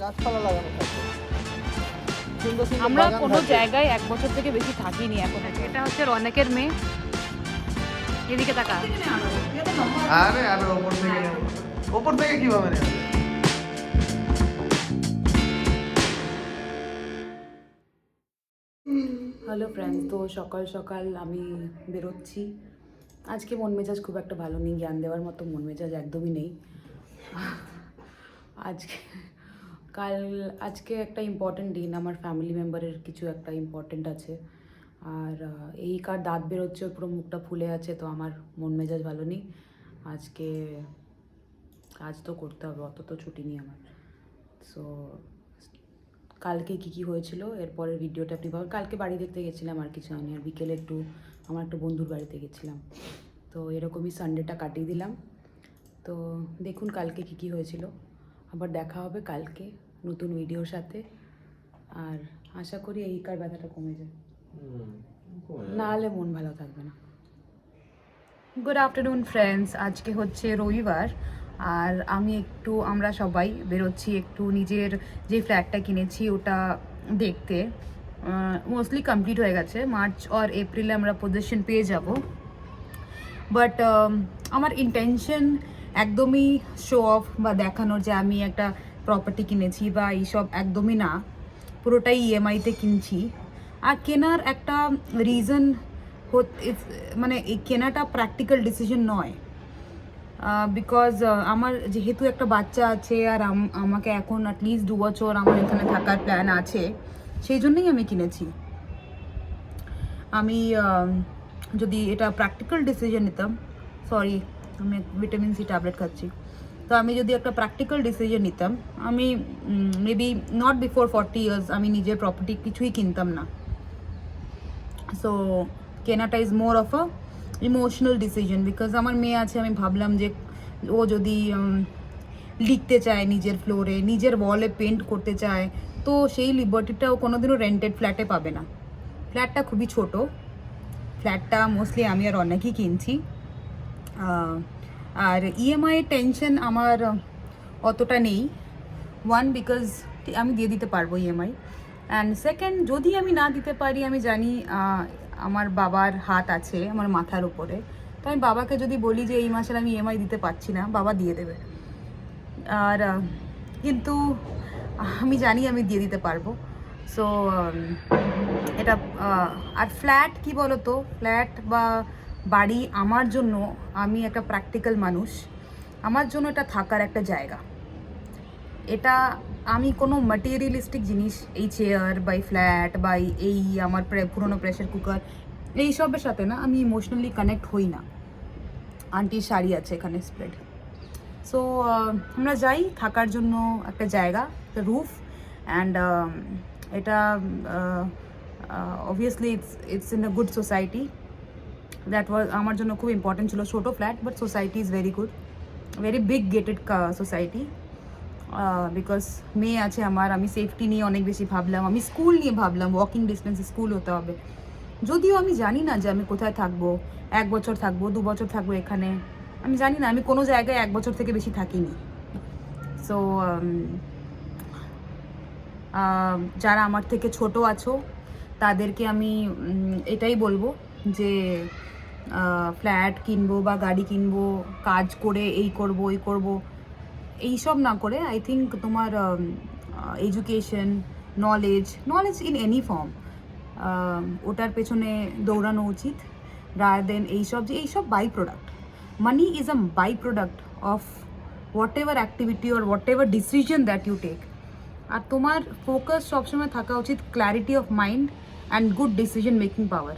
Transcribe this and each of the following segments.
গাছপালা লাগানো থাকে। আমরা কোনো জায়গায় এক বছর থেকে বেশি থাকিনি এখন। এটা হচ্ছে অনেকের মেয়ে। এদিকে তাকা। আরে আরে ওপর থেকে। ওপর থেকে কীভাবে নেবে? হ্যালো ফ্রেন্ডস তো সকাল সকাল আমি বেরোচ্ছি। আজকে মন মেজাজ খুব একটা ভালো নেই জ্ঞান দেওয়ার মতো মন মেজাজ একদমই নেই। আজকে কাল আজকে একটা ইম্পর্টেন্ট দিন, আমার ফ্যামিলি মেম্বারের কিছু একটা ইম্পর্টেন্ট আছে। আর এই কার দাঁত বেরোচ্ছে, পুরো মুখটা ফুলে আছে, তো আমার মন মেজাজ ভালো নেই। আজকে কাজ তো করতে হবে, অত তো ছুটি নেই আমার। সো কালকে কি কি হয়েছিল এরপরের ভিডিওটা আপনি পাবেন। কালকে বাড়ি দেখতে গেছিলাম, আর কিছু আমি আর বিকেলে একটু, আমার একটা বন্ধুর বাড়িতে গেছিলাম। তো এরকমই সানডেটা কাটিয়ে দিলাম। তো দেখুন কালকে কি কি হয়েছিল। আবার দেখা হবে কালকে। নতুন ভিডিওর সাথে। আর আশা করি এই কার ব্যথাটা কমে যায়। না হলে মন ভালো থাকবে না। গুড আফটারনুন ফ্রেন্ডস আজকে হচ্ছে রবিবার আর আমি একটু আমরা সবাই বেরোচ্ছি একটু নিজের যে ফ্ল্যাটটা কিনেছি ওটা দেখতে। মোস্টলি কমপ্লিট হয়ে গেছে। মার্চ আর এপ্রিলে আমরা পজিশন পেয়ে যাব। বাট আমার ইন্টেনশন একদমই শো অফ বা দেখানোর যে আমি একটা প্রপার্টি কিনেছি বা এইসব একদমই না, পুরোটাই ইএমআইতে কিনছি। আর কেনার একটা রিজন মানে এই কেনাটা প্র্যাকটিক্যাল ডিসিশন নয়। বিকজ আমার যেহেতু একটা বাচ্চা আছে আর আম- আমাকে এখন অ্যাটলিস্ট দু বছর আমার এখানে থাকার প্ল্যান আছে, সেই জন্যই আমি কিনেছি। আমি যদি এটা প্র্যাকটিক্যাল ডিসিশন নিতাম সরি আমি ভিটামিন সি ট্যাবলেট খাচ্ছি। তো আমি যদি একটা প্র্যাকটিক্যাল ডিসিশন নিতাম, আমি maybe not before forty years আমি নিজের প্রপার্টি কিছুই কিনতাম না। সো কেনাটা is more of a emotional decision because আমার মেয়ে আছে, আমি ভাবলাম যে ও যদি লিখতে চায় নিজের ফ্লোরে নিজের ওয়ালে পেন্ট করতে চায়, তো সেই লিবার্টিটা ও কোনোদিনও রেন্টেড ফ্ল্যাটে পাবে না। ফ্ল্যাটটা খুবই ছোট। ফ্ল্যাটটা মোস্টলি আমি আর অনেকই কিনছি। আর ইএমআই টেনশন আমার অতটা নেই। ওয়ান বিকজ আমি দিয়ে দিতে পারব ইএমআই অ্যান্ড সেকেন্ড যদি আমি না দিতে পারি, আমি জানি আমার বাবার হাত আছে, আমার মাথার উপরে। তো আমি বাবাকে যদি বলি যে, এই মাসের আমি ইএমআই দিতে পারছি না, বাবা দিয়ে দেবে। আর কিন্তু আমি জানি আমি দিয়ে দিতে পারব। সো এটা আর ফ্ল্যাট কি বলো তো ফ্ল্যাট বা বাড়ি আমার জন্য আমি একটা প্র্যাকটিক্যাল মানুষ। আমার জন্য এটা থাকার একটা জায়গা। এটা আমি কোনো ম্যাটেরিয়ালিস্টিক জিনিস, এই চেয়ার বাই ফ্ল্যাট বাই এই- আমার প্রে- পুরোনো প্রেশার কুকার এইসবের সাথে না আমি ইমোশনালি কানেক্ট হই না। আন্টির শাড়ি আছে এখানে স্প্রেড সো আমরা যাই, থাকার জন্য একটা জায়গা রুফ অ্যান্ড এটা obviously it's it's in a good society that was আমার জন্য খুব ইম্পর্টেন্ট ছিল, ছোটো flat but society is very good very big gated society because মেয়ে আছে আমার, আমি সেফটি নিয়ে অনেক বেশি ভাবলাম, আমি স্কুল নিয়ে ভাবলাম ওয়াকিং ডিস্টেন্সে স্কুল হতে হবে। যদিও আমি জানি না যে আমি কোথায় থাকব, এক বছর থাকব, দু বছর থাকব এখানে, আমি জানি না, আমি কোনো জায়গায় এক বছর থেকে বেশি থাকিনি। সো যারা আমার থেকে ছোট আছো, তাদেরকে আমি এটাই বলব যে ফ্ল্যাট কিনবো বা গাড়ি কিনবো, কাজ করে এই করব এই করব, এইসব না করে আই থিঙ্ক তোমার education knowledge knowledge in any form ওটার পেছনে দৌড়ানো উচিত রায়ার দেন এইসব যে এইসব by product money is a by product of whatever activity or whatever decision that you take আর তোমার ফোকাস সবসময় থাকা উচিত clarity of mind and good decision making power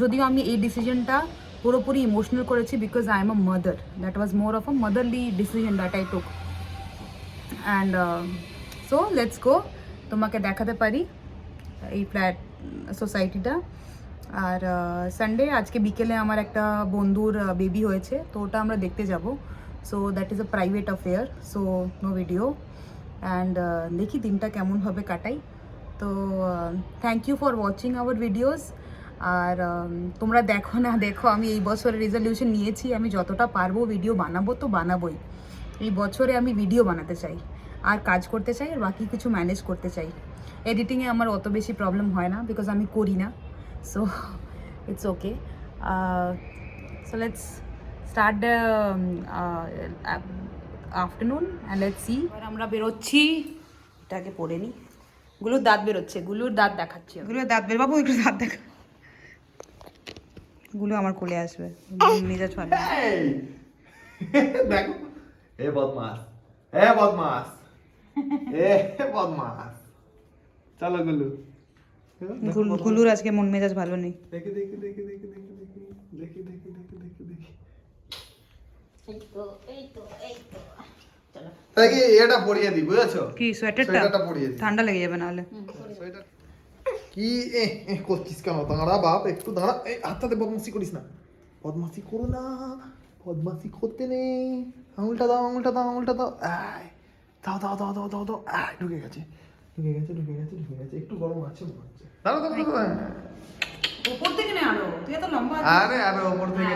যদিও আমি এই ডিসিশনটা পুরোপুরি ইমোশনাল করেছি because I am a mother that was more of a motherly decision that I took and so let's go তোমাকে দেখাতে পারি এই ফ্ল্যাট সোসাইটিটা আর সানডে আজকে বিকেলে আমার একটা বন্ধুর বেবি হয়েছে, তো ওটা আমরা দেখতে যাব। So that is a private affair so no video and দেখি দিনটা কেমনভাবে কাটাই। তো thank you for watching our videos আর তোমরা দেখো না, দেখো, আমি এই বছরের রেজলিউশন নিয়েছি, আমি যতটা পারব ভিডিও বানাবো তো বানাবোই। এই বছরে আমি ভিডিও বানাতে চাই, আর কাজ করতে চাই, আর বাকি কিছু ম্যানেজ করতে চাই। এডিটিংয়ে আমার অত বেশি প্রবলেম হয় না বিকজ আমি করি না so it's okay so let's start afternoon and let's see এবার আমরা বেরোচ্ছি, এটাকে পড়ে নিই গুলোর দাঁত বেরোচ্ছে, গুলোর দাঁত দেখাচ্ছি গুলোর দাঁত বের একটু দাঁত দেখা গুলো আমার কোলে আসবে মেজাজ ভালো দেখো এ বদমাস এ বদমাস এ বদমাস চলো গুলু গুলুর আজকে মন মেজাজ ভালো নেই দেখি দেখি দেখি দেখি দেখি দেখি দেখি দেখি দেখি দেখি দেখি এটা পরিয়ে দি বুঝেছ কি সোয়েটারটা সোয়েটারটা পরিয়ে দি ঠান্ডা লেগে যাবে নাহলে সোয়েটার কি? এ এ করছিস কেন? দাঁড়া বাপ একটু দাঁড়া। এই হাতটাতে বদমাসি করিস না। বদমাসি করো না। বদমাসি করতে নেই। আঙুলটা দাও আঙুলটা দাও আঙুলটা দাও। আয় দাও দাও দাও দাও দাও দাও। আয় ঢুকে গেছে। ঢুকে গেছে ঢুকে গেছে ঢুকে গেছে। একটু গরম আছে মনে হচ্ছে। দাঁড়া দাঁড়া দাঁড়া উপর থেকে নে আরও। তুই এত লম্বা আরে আরে ওপর থেকে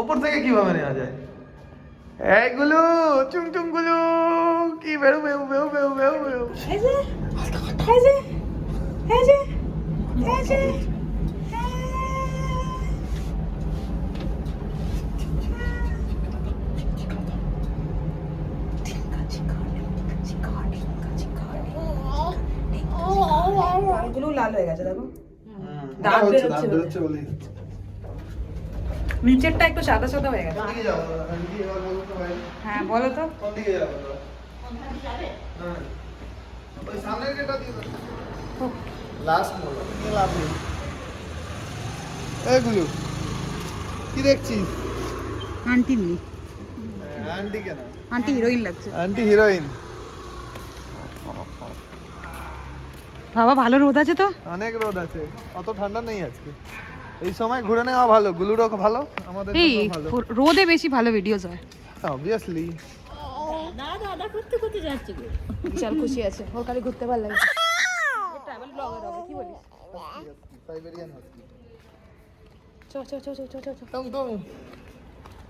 ওপর থেকে। কীভাবে নেওয়া যায়? এইগুলো চুং চুংগুলো। কি বেরো বেউ বেউ বেউ বেউ বেউ এই যে এই যে এই যে। গুলো লাল হয়ে গেছে দেখো দাগ বেরোচ্ছে বলে নিচেরটা একটু সাদা সাদা হয়ে গেছে হ্যাঁ বলো তো কোন দিকে যাবে কোন দিকে যাবে না ওই সামনের গেটটা দিয়ে লাস্ট মোড় লাভ নেই এগুলো কি দেখছিস? আন্টি নি আন্টি কেন? আন্টি হিরোইন লাগছে। আন্টি হিরোইন বাবা ভালো রোদ আছে তো? অনেক রোদ আছে। অত ঠান্ডা নেই আজকে। এই সময় ঘুরে নেওয়া ভালো গুলুরও ভালো আমাদের এই ভালো। রোদে বেশি ভালো ভিডিওস হয়। অবভিয়াসলি খুশি আছে। ওর খালি ঘুরতে ভালো লাগে ট্রাভেল ব্লগার হবে কি বলিস সাইবেরিয়ান হাস্কি চ চ চ চ চ চ চ টং টং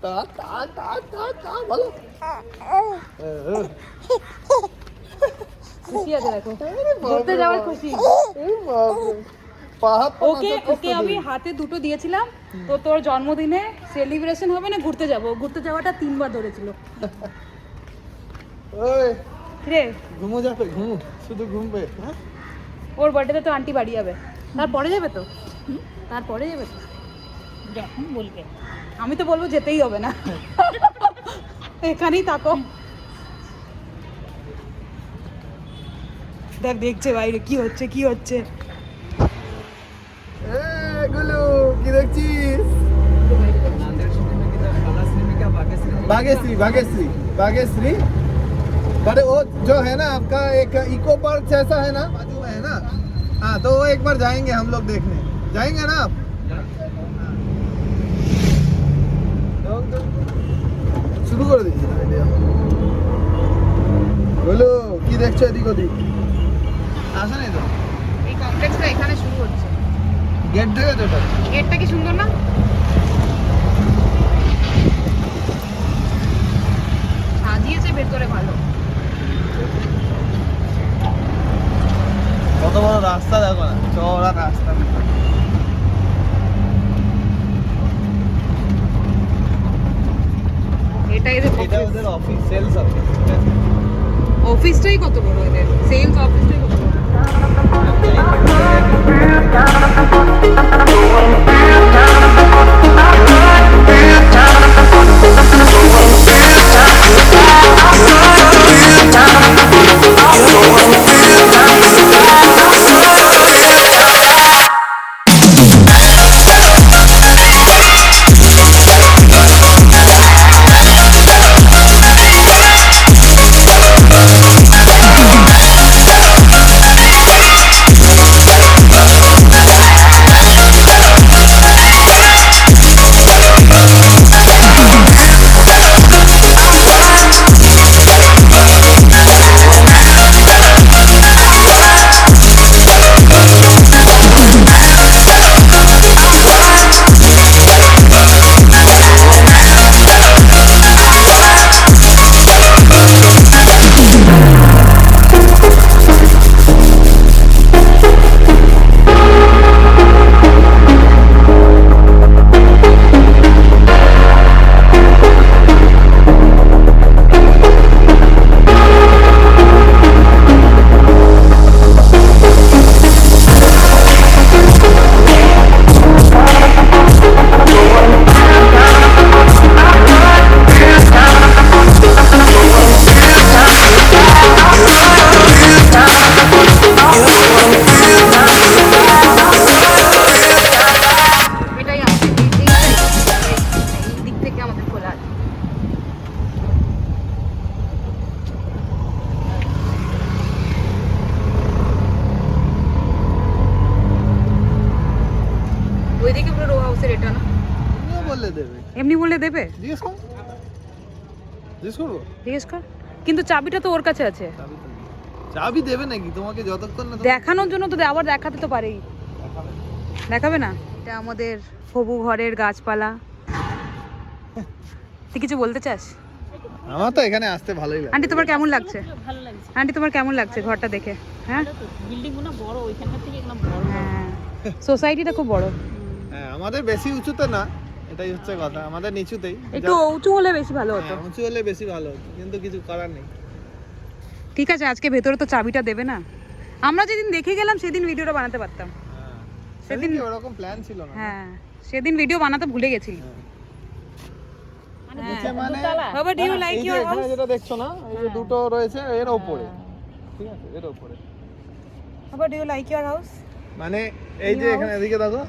তা তা তা তা তা খুশি আছে দেখো। ঘুরতে যাওয়ার খুশি। ওকে ওকে আমি হাতে দুটো দিয়েছিলাম। তো তোর জন্মদিনে সেলিব্রেশন হবে না ঘুরতে যাব? ঘুরতে যাওয়াটা তিনবার ধরেছিল। ওই। রে। ঘুমো যাবে ঘুমো। শুধু ঘুমবে হ্যাঁ? ওর বার্থডেতে তো আন্টি বাড়ি যাবে। তারপরে যাবে তো তারপরে যাবে তো যখন বলবে আমি তো বলবো যেতেই হবে না এখানেই থাকো দেখ দেখছে বাইরে কি হচ্ছে কি হচ্ছে এ, গুলু কি দেখছিস बागेश्री बागेश्री बागेश्री बड़े वो जो है ना आपका एक इको पार्क जैसा है ना बाजू में है ना हाँ तो वो एक बार जाएंगे हम लोग देखने जाएंगे ना आप শুরু করে দিচ্ছি আইডিয়া বলো কি দেখছো এদিক ওদিক আসে নাই তো এই কমপ্লেক্সটা এখানে শুরু হচ্ছে গেট থেকে তো এটা গেটটা কি সুন্দর না সাজিয়েছে ভেতরে ভালো বড় বড় রাস্তা দেখো না চওড়া রাস্তা এটাই এটা ওদের অফিস সেলস অফিস অফিসটাই কত বড় এদের সেলস অফিসটাই কত বড় Time জিজ্ঞেস করব? জিজ্ঞেস কর। কিন্তু চাবিটা তো ওর কাছে আছে। চাবি দেবে নাকি? তোমাকে যতক্ষণ না দেখানোর জন্য তো আবার দেখাতে তো পারেই। দেখাবে। দেখাবে না? এটা আমাদের হবু ঘরের গাছপালা। তুই কিছু বলতে চাস? আমার তো এখানে আসতে ভালোই লাগে। আন্টি তোমার কেমন লাগছে? ভালো লাগছে আন্টি তোমার কেমন লাগছে ঘরটা দেখে? হ্যাঁ? বিল্ডিংগুলো বড় ওইখানকার থেকে একদম বড়। হ্যাঁ। সোসাইটিটা খুব বড়। হ্যাঁ আমাদের বেশি উঁচুতে না। এটাই হচ্ছে কথা। আমাদের নিচুতেই। একটু উঁচু হলে বেশি ভালো হতো। হ্যাঁ, উঁচু হলে বেশি ভালো হতো কিন্তু কিছু করার নেই। ঠিক আছে আজকে ভেতরে তো চাবিটা দেবে না। আমরা যেদিন দেখে গেলাম সেদিন ভিডিওটা বানাতে পারতাম। হ্যাঁ সেদিন- ওরকম প্ল্যান ছিল না? হ্যাঁ সেদিন ভিডিও বানাতে ভুলে গেছিলি। মানে বাবা হ্যাঁ, লাইক এই যে ইওর এখানে হাউস যেটা দেখছ না এই যে দুটো রয়েছে এর ওপরে। ঠিক আছে এর ওপরে। বাবা ডু লাইক ইওর হাউস মানে এই যে এখানে এদিকে দেখো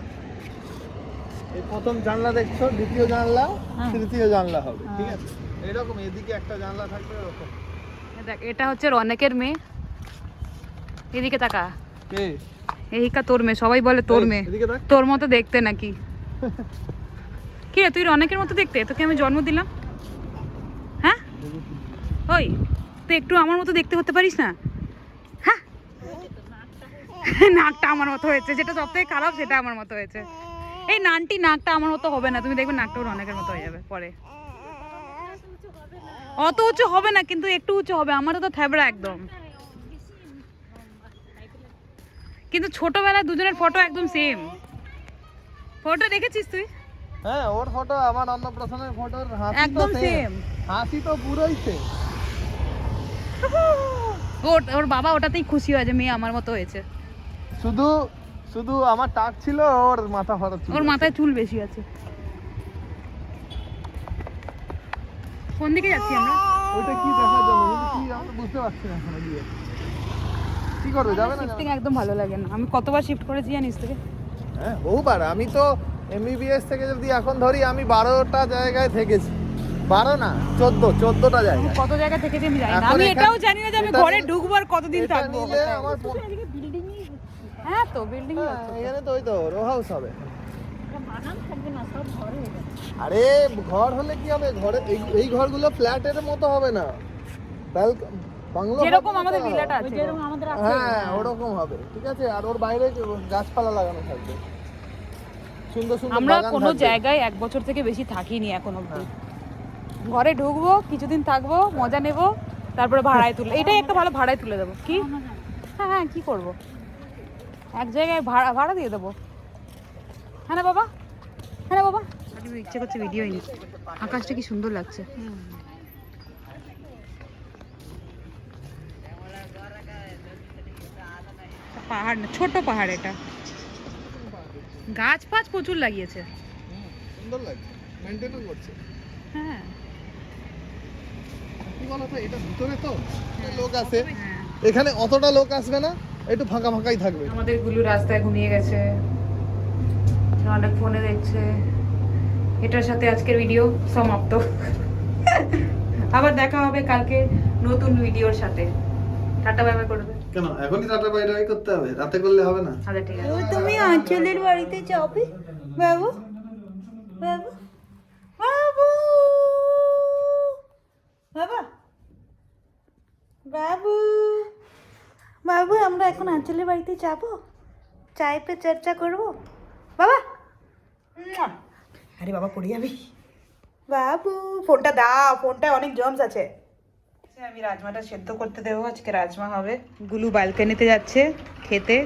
প্রথম জানলা দেখছ দ্বিতীয় জানলা তৃতীয় জানলা হবে ঠিক আছে? এরকম এদিকে একটা জানলা থাকবে এরকম দেখ এটা হচ্ছে রনেকের মেয়ে। এদিকে তাকা। কে? এইকা তোর মেয়ে সবাই বলে তোর মেয়ে। এদিকে দেখ। তোর মতো দেখতে নাকি? কি রে তুই রনেকের মতো দেখতে? তোকে আমি জন্ম দিলাম। হ্যাঁ? ওই তুই একটু আমার মতো দেখতে হতে পারিস না? হ্যাঁ? নাকটা আমার মতো হয়েছে যেটা সব থেকে খারাপ সেটা আমার মতো হয়েছে। এই নানটি নাকটা আমার মতো হবে না তুমি দেখবে নাকটাও অনেকের মতো হয়ে যাবে পরে। অত উঁচু হবে না কিন্তু একটু উঁচু হবে আমারও তো থ্যাবড়া একদম। কিন্তু ছোটবেলায় দুজনের ফটো একদম সেম ফটো দেখেছিস তুই? হ্যাঁ ওর ফটো আমার অন্নপ্রাশনের ফটোর হাসি একদম। সেম হাসি তো পুরোই সেম ওর ওর বাবা ওটাতেই খুশি হয় যে মেয়ে আমার মতো হয়েছে। শুধু শুধু আমার টাক ছিল ওর মাথা ফাটা ছিল। ওর মাথায় চুল বেশি আছে। কোন দিকে যাচ্ছি আমরা? ওইটা কি দেখার জন্য? কি আমরা বুঝতে পারছি না এখনও গিয়ে। কি করবে? যাবে না শিফটিং একদম ভালো লাগে না। আমি কতবার শিফট করেছি জানিস তোকে? হ্যাঁ বহুবার। আমি তো এমবিবিএস থেকে যদি এখন ধরি আমি বারোটা জায়গায় থেকেছি। বারো না চোদ্দ চোদ্দটা জায়গায়। কত জায়গা থেকে যে আমি জানি না। আমি এটাও জানি না যে আমি ঘরে ঢুকবো আর কতদিন থাকব। আমার হ্যাঁ তো বিল্ডিং হ্যাঁ, এখানে তো ওই তো রো হাউস হবে। হয়ে আরে ঘর হলে কি হবে? ঘরে এই ঘরগুলো ফ্ল্যাটের মতো হবে না। বাংলো যেরকম আমাদের ভিলাটা আছে। যেরকম আমাদের আছে হ্যাঁ ওরকম হবে ঠিক আছে? আর ওর বাইরে গাছপালা লাগানো থাকবে। সুন্দর সুন্দর আমরা কোনো জায়গায় এক বছর থেকে বেশি থাকিনি এখন অবধি। ঘরে ঢুকবো কিছুদিন থাকব মজা নেব তারপরে ভাড়ায় তুলে এটাই একটা ভালো ভাড়ায় তুলে দেবো। কি? হ্যাঁ হ্যাঁ কি করব? এক জায়গায় ভাড়া ভাড়া দিয়ে দেবো। হ্যাঁ না বাবা? হ্যাঁ না বাবা? ইচ্ছে করছে ভিডিও আকাশটা কি সুন্দর লাগছে। পাহাড় না ছোট পাহাড় এটা। গাছ ফাছ প্রচুর লাগিয়েছে। সুন্দর লাগছে মেনটেনও করছে। হ্যাঁ। কি বলতো এটা ভিতরে তো লোক আছে। হ্যাঁ। এখানে অতটা লোক আসবে না। একটু ফাঁকা ফাঁকাই থাকবে। আমাদের গুলু রাস্তায় ঘুমিয়ে গেছে। অনেক ফোনে দেখছে। এটার সাথে আজকের ভিডিও সমাপ্ত। আবার দেখা হবে কালকে নতুন ভিডিওর সাথে। টাটা বাই বাই করবে। কেন? এখনই টাটা বাইরে করতে হবে? রাতে করলে হবে না? আচ্ছা ঠিক আছে। তুমি আঞ্চলের বাড়িতে যাবে বাবু? বাবু বাবা বাবু বাবু আমরা এখন আঞ্চলের বাড়িতে যাব। চায় পে চর্চা করব। বাবা! আরে বাবা পড়ে যাবি? বাবু ফোনটা দাও ফোনটায় অনেক জমস আছে। আমি রাজমাটা সেদ্ধ করতে দেবো আজকে রাজমা হবে। গুলু ব্যালকানিতে যাচ্ছে খেতে।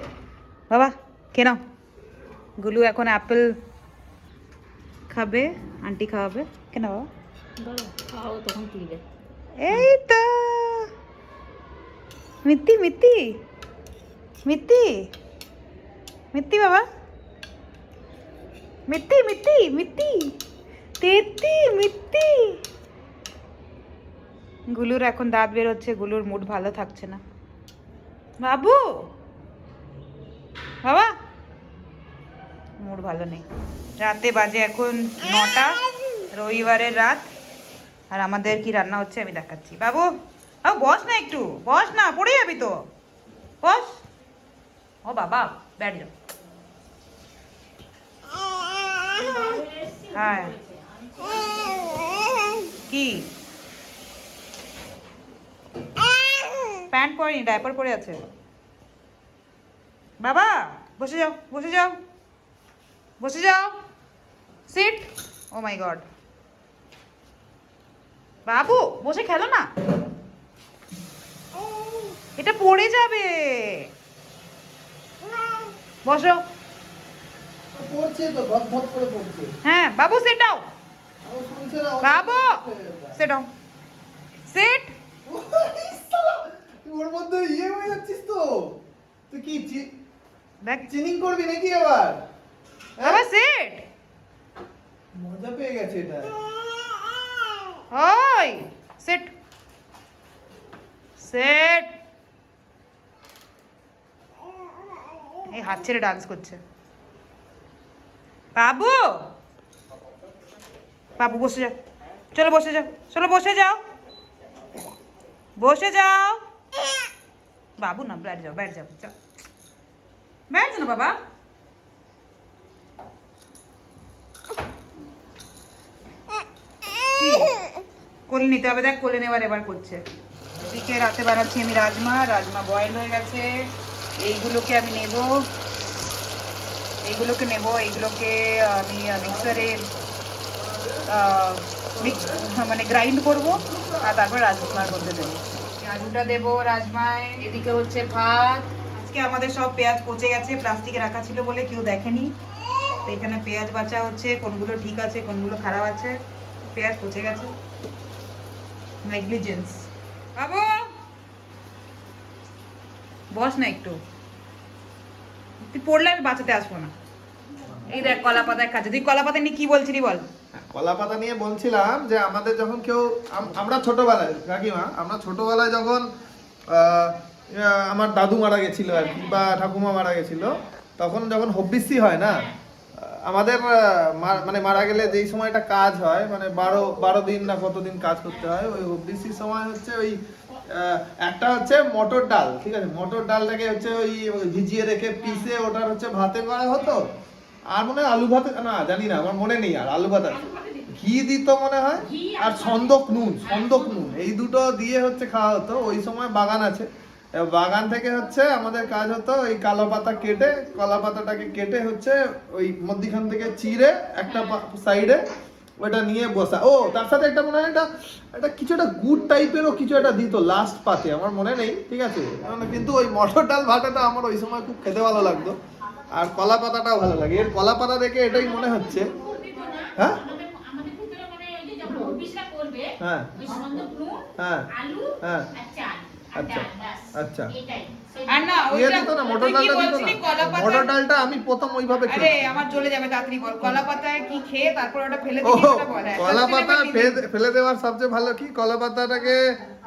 বাবা কেন গুলু এখন অ্যাপেল খাবে আন্টি খাওয়াবে। কেন বাবা। খাও তখন এই তো। মিত্তি মিত্তি মিত্তি? মিত্তি বাবা? মিত্তি মিত্তি মিত্তি। তেত্তি, মিত্তি। গুলুর এখন দাঁত বেরোচ্ছে গুলুর মুড ভালো থাকছে না। বাবু! বাবা! মুড ভালো নেই। রাতে বাজে এখন নটা, রবিবারের রাত। আর আমাদের কি রান্না হচ্ছে আমি দেখাচ্ছি। বাবু, বস না একটু। বস না, পড়ে যাবি তো। বস! ও বাবা ব্যাট যাও। হ্যাঁ। কি? প্যান্ট পরেনি, ডাইপার পরে আছে। বাবা, বসে যাও বসে যাও। বসে যাও। সিট। Oh my god. বাবু, বসে খেলো না? এটা পড়ে যাবে। বসো। পড়ছে তো ধপ ধপ করে পড়ছে। হ্যাঁ বাবু সিট ডাউন ও শুনছে না, বাবু হয়ে যায়। সিট ওর মধ্যে ইয়ে হয়ে যাচ্ছিস তো। তুই কি দেখ। চিনিং করবি নাকি আবার? বাবা সিট মজা পেয়ে গেছে এটা। ওই সিট সিট এই হাত ছেড়ে ডান্স করছে। বাবু! বাবু, বসে যাও। চলো বসে যাও। চলো বসে যাও। বসে যাও। বাবু, না ব্যাট যাও ব্যাট যাও। যাও। ব্যাট যাও বাবা? কোলে নিতে হবে, দেখ, কোলে নেবার এবার করছে। এদিকে রাতে বানাচ্ছি আমি রাজমা। রাজমা বয়েল হয়ে গেছে। এইগুলোকে আমি নেব। এইগুলোকে নেব, এইগুলোকে আমি মিক্সারে মিক্স মানে গ্রাইন্ড করব আর তারপর রাজমার মধ্যে দেবো। আলুটা দেবো রাজমায়, এদিকে হচ্ছে ভাত। আজকে আমাদের সব পেঁয়াজ পচে গেছে প্লাস্টিকে রাখা ছিল বলে কেউ দেখেনি। এখানে পেঁয়াজ বাঁচা হচ্ছে, কোনগুলো ঠিক আছে, কোনগুলো খারাপ আছে। পেঁয়াজ পচে গেছে। নেগলিজেন্স বাবু! বস না একটু। তুই পড়লে আমি বাঁচাতে আসব না। এই দেখ কলা পাতায় খাচ্ছে। তুই কলা পাতা নিয়ে কি বলছিলি বল? কলা পাতা নিয়ে বলছিলাম যে আমাদের যখন কেউ আমরা ছোটবেলায় কাকিমা আমরা ছোটবেলায় যখন আমার দাদু মারা গেছিল আর কি, বা ঠাকুমা মারা গেছিল, তখন যখন হব্বিসি হয় না আমাদের মানে মারা গেলে যেই সময়টা কাজ হয় মানে বারো বারো দিন না কতদিন কাজ করতে হয়, ওই হব্বিসির সময় হচ্ছে ওই একটা হচ্ছে মটর ডাল ঠিক আছে? মটর ডালটাকে হচ্ছে ওই ভিজিয়ে রেখে পিষে ওটার হচ্ছে ভাতে করা হতো। আর মনে হয় আলু ভাত না জানি না আমার মনে নেই আর আলু ভাত আছে। ঘি দিত মনে হয় আর সন্দক। নুন সন্দক নুন এই দুটো দিয়ে হচ্ছে খাওয়া হতো। ওই সময় বাগান আছে। বাগান থেকে হচ্ছে আমাদের কাজ হতো ওই কালো পাতা কেটে কলা পাতাটাকে কেটে হচ্ছে ওই মধ্যিখান থেকে চিড়ে একটা সাইডে ওটা নিয়ে বসা। ও তার সাথে একটা মনে হয় একটা একটা কিছু একটা গুড টাইপেরও কিছু একটা দিত লাস্ট পাতে আমার মনে নেই ঠিক আছে? মানে কিন্তু ওই মটর ডাল ভাটাটা আমার ওই সময় খুব খেতে ভালো লাগতো। আর কলা পাতাটাও ভালো লাগে। এর কলা পাতা দেখে এটাই মনে হচ্ছে। হ্যাঁ? মানে ওই যে যখন অফিসটা করবে হ্যাঁ। হ্যাঁ। হ্যাঁ। আর চাল। আর আচ্ছা, আচ্ছা। আর না ওইটা দিত না মটর ডালটা দিত না? মটর ডালটা আমি প্রথম ওইভাবে আরে আমার চলে যাবে তাড়াতাড়ি বল। কলা পাতায় কি খেয়ে তারপর ওটা ফেলে ও সেটা বল হ্যাঁ, কলা পাতা ফেলে- ফেলে দেওয়ার সবচেয়ে ভালো কি? কলা পাতাটাকে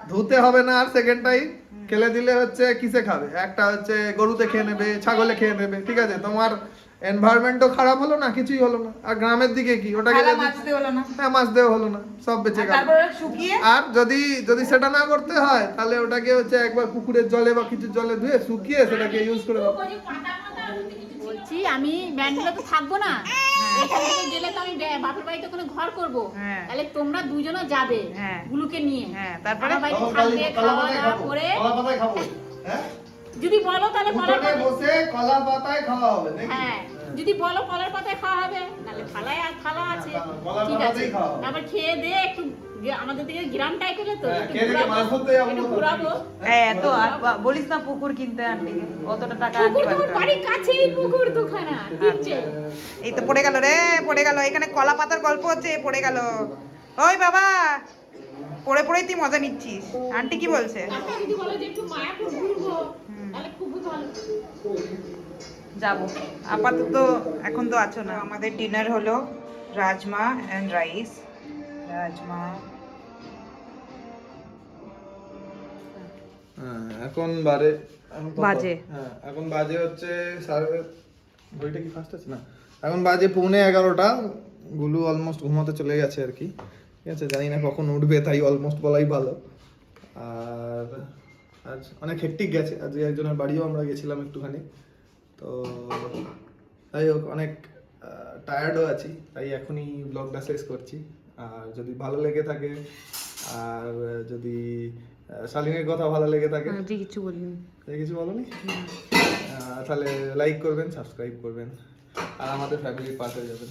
ধুতে হবে না আর সেকেন্ড টাইম খেলে দিলে হচ্ছে কিসে খাবে? একটা হচ্ছে গরুতে খেয়ে নেবে ছাগলে খেয়ে নেবে ঠিক আছে? তোমার এনভায়রনমেন্টও খারাপ হলো না কিছুই হলো না। আর গ্রামের দিকে কি? ওটাকে থালা যদি- মাজতে হলো না। হ্যাঁ মাছ দেওয়া হলো না সব বেঁচে আর গেল। তারপর শুকিয়ে আর যদি যদি সেটা না করতে হয় তাহলে ওটাকে হচ্ছে একবার পুকুরের জলে বা কিছু জলে ধুয়ে শুকিয়ে সেটাকে ইউজ করে দাও। ওই যে পাতা পাতা বলছি আমি ব্যান্ডেলে তো থাকব না। এখান থেকে গেলে তো আমি বাপের বাড়িতে ওখানে ঘর করব। হ্যাঁ। তাহলে তোমরা দুজনে যাবে হ্যাঁ। গুলুকে নিয়ে। হ্যাঁ, তারপরে? বাড়িতে থাকবে খাওয়া দাওয়া খাব। করে যদি বলো তাহলে কলার পাতায় বসে কলা পাতায় খাওয়া হবে নাকি? হ্যাঁ যদি বলো কলার পাতায় খাওয়া হবে তাহলে থালায় আর থালা আছে। হ্যাঁ, কলার ঠিক আছে। পাতাতেই খাওয়া হবে। তারপর খেয়ে দে একটু আমাদের দিকে গ্রাম তো হ্যাঁ, একটু ঘুরাবো, তো। হ্যাঁ তো আর বলিস না পুকুর কিনতে আনটি অতটা টাকা পুকুর তোমার বাড়ির কাছেই পুকুর দুখানা কিনছে এই তো পড়ে গেল রে পড়ে গেল। এখানে কলা পাতার গল্প হচ্ছে পড়ে গেল। ওই বাবা পড়ে পড়েই তুই মজা নিচ্ছিস। আন্টি কি বলছে? যদি বলো যে একটু মায়াপুর ঘুরবো যাব। আপাতত এখন তো আছো না। আমাদের ডিনার হলো রাজমা অ্যান্ড রাইস রাজমা। হ্যাঁ, এখন বারে বাজে। হ্যাঁ এখন বাজে হচ্ছে সাড়ে বইটা কি ফার্স্ট আছে? না। এখন বাজে পৌনে এগারোটা। গুলু অলমোস্ট ঘুমাতে চলে গেছে আর কি। ঠিক আছে? জানি না কখন উঠবে তাই অলমোস্ট বলাই ভালো। আর আজ অনেক হেক্টিক গেছে। আজকে একজনের বাড়িও আমরা গেছিলাম একটুখানি। তো যাই হোক অনেক টায়ার্ডও আছি। তাই এখনই ব্লগটা শেষ করছি। আর যদি ভালো লেগে থাকে আর যদি শালিনের কথা ভালো লেগে থাকে কিছু বলিনি। তাই কিছু বলনি? তাহলে লাইক করবেন সাবস্ক্রাইব করবেন। আর আমাদের ফ্যামিলির পাশে যাবেন।